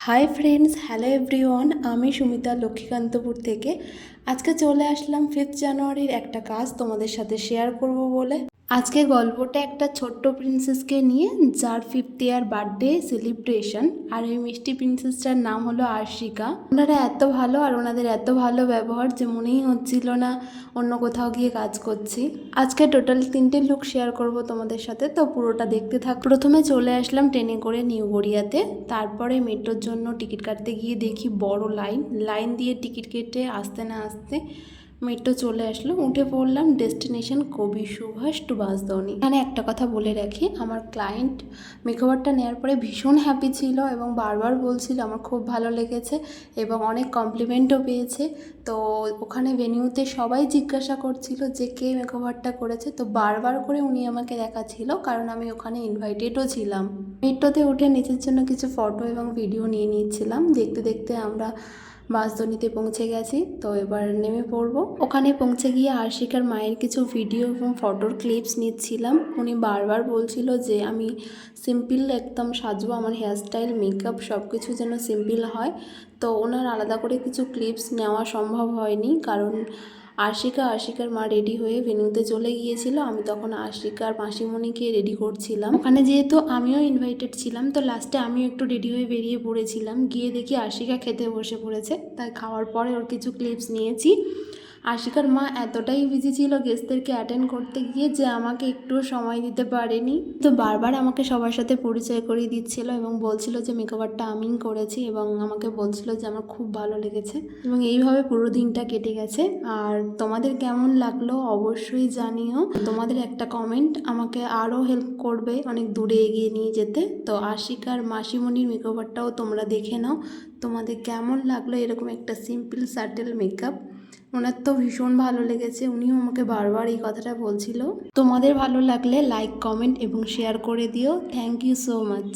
Hi friends hello everyone আমি সুমিতা লক্ষ্মীকান্তপুর থেকে। আজকে চলে আসলাম ফিফথ জানুয়ারির একটা কাজ তোমাদের সাথে শেয়ার করব বলে। আজকে গল্পটা একটা ছোট্ট প্রিন্সেসকে নিয়ে যার ফিফথ ইয়ার বার্থডে সেলিব্রেশন আর এই মিষ্টি প্রিন্সেসটার নাম হলো আর্শিকা ওনারা এত ভালো আর ওনাদের এত ভালো ব্যবহার যে মনেই হচ্ছিল না অন্য কোথাও গিয়ে কাজ করছি। আজকে টোটাল তিনটে লুক শেয়ার করব তোমাদের সাথে, তো পুরোটা দেখতে থাক। প্রথমে চলে আসলাম ট্রেনে করে নিউ গড়িয়াতে। তারপরে মেট্রোর জন্য টিকিট কাটতে গিয়ে দেখি বড় লাইন লাইন দিয়ে টিকিট কেটে আসতে না আসতে মেট্রো চলে আসলো, উঠে পড়লাম ডেস্টিনেশন কবি সুভাষ টু বাসদনি এখানে একটা কথা বলে রাখি, আমার ক্লায়েন্ট মেকওভারটা নেওয়ার পরে ভীষণ হ্যাপি ছিল এবং বারবার বলছিল আমার খুব ভালো লেগেছে এবং অনেক কমপ্লিমেন্টও পেয়েছে। তো ওখানে ভেনিউতে সবাই জিজ্ঞাসা করছিল যে কে মেকওভারটা করেছে, তো বারবার করে উনি আমাকে দেখাচ্ছিল কারণ আমি ওখানে ইনভাইটেডও ছিলাম। মেট্রোতে উঠে নিজের জন্য কিছু ফটো এবং ভিডিও নিয়ে নিচ্ছিলাম। দেখতে দেখতে আমরা বাসদনিতে পৌঁছে গেছি। তো এবার নেমে পড়ব। ওখানে পৌঁছে গিয়ে আশিকার মায়ের কিছু ভিডিও এবং ফটোর ক্লিপস নিচ্ছিলাম। উনি বারবার বলছিল যে, আমি সিম্পল একদম সাজবো, আমার হেয়ারস্টাইল মেকআপ সব কিছু যেন সিম্পল হয়। তো ওনার আলাদা করে কিছু ক্লিপস নেওয়া সম্ভব হয়নি। কারণ আশিকা, আশিকার মা রেডি হয়ে ভেনুতে চলে গিয়েছিল। আমি তখন আশিকার মাসিমণিকে রেডি করছিলাম। ওখানে যেহেতু আমিও ইনভাইটেড ছিলাম, তো লাস্টে আমিও একটু রেডি হয়ে বেরিয়ে পড়েছিলাম। গিয়ে দেখি আশিকা খেতে বসে পড়েছে। তাই খাওয়ার পরে ওর কিছু ক্লিপস নিয়েছি। আশিকার মা এতটাই বিজি ছিল গেস্টদেরকে অ্যাটেন্ড করতে গিয়ে যে আমাকে একটুও সময় দিতে পারেনি। তো বারবার আমাকে সবার সাথে পরিচয় করিয়ে দিচ্ছিল এবং বলছিল যে মেকওভারটা আমিই করেছি এবং আমাকে বলছিল যে, আমার খুব ভালো লেগেছে। এবং এইভাবে পুরো দিনটা কেটে গেছে। আর তোমাদের কেমন লাগল অবশ্যই জানিও। তোমাদের একটা কমেন্ট আমাকে আরও হেল্প করবে অনেক দূরে এগিয়ে নিয়ে যেতে। তো আশিকার মাসিমণির মেকওভারটাও তোমরা দেখে নাও। তোমাদের কেমন লাগল এরকম একটা সিম্পল সাটেল মেকআপ ওনার তো ভীষণ ভালো লেগেছে, উনিও আমাকে বারবার এই কথাটা বলছিল। তোমাদের ভালো লাগলে লাইক কমেন্ট এবং শেয়ার করে দিও। Thank you so much